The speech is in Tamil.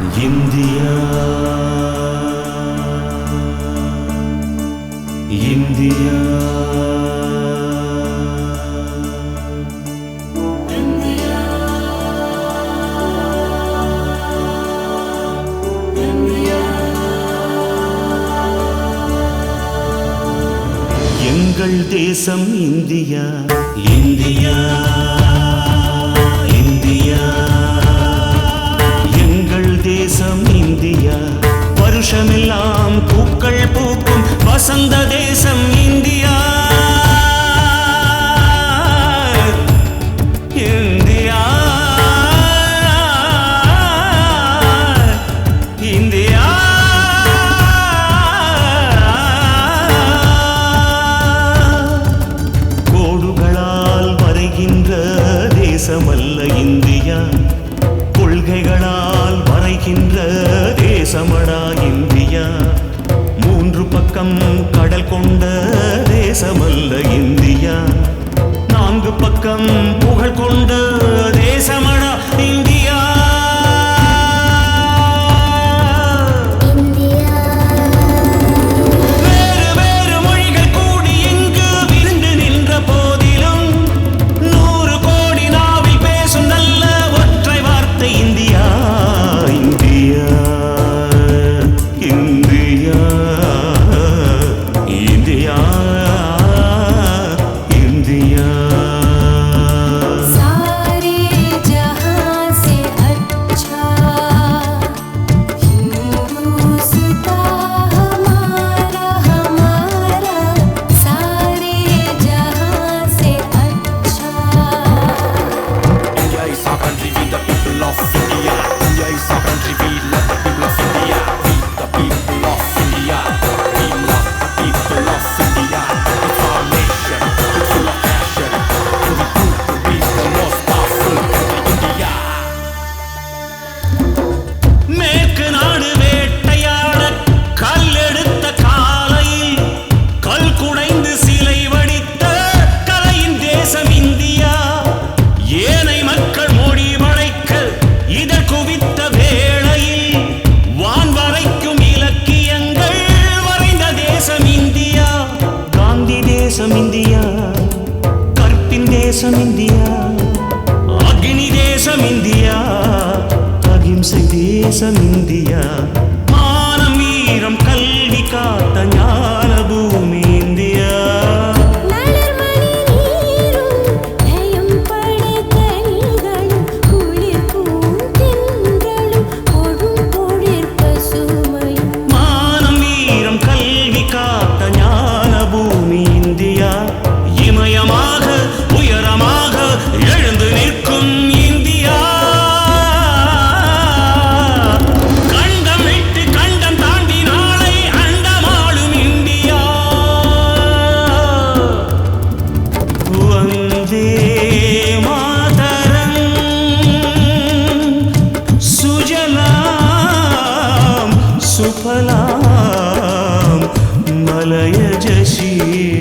இந்தியா. இந்தியா. எங்கள் தேசம் இந்தியா. India India. தேசமல்ல இந்தியா. கொள்கைகளால் வரைகின்ற தேசமடா இந்தியா. மூன்று பக்கம் கடல் கொண்ட தேசமல்ல இந்தியா. நான்கு பக்கம் புகழ் கொண்ட தேசமடா இந்தியா. Yeah. தேசம் இந்தியா அக்னி தேசம் இந்தியா அகிம்சை தேசம் இந்தியா 了也珍惜。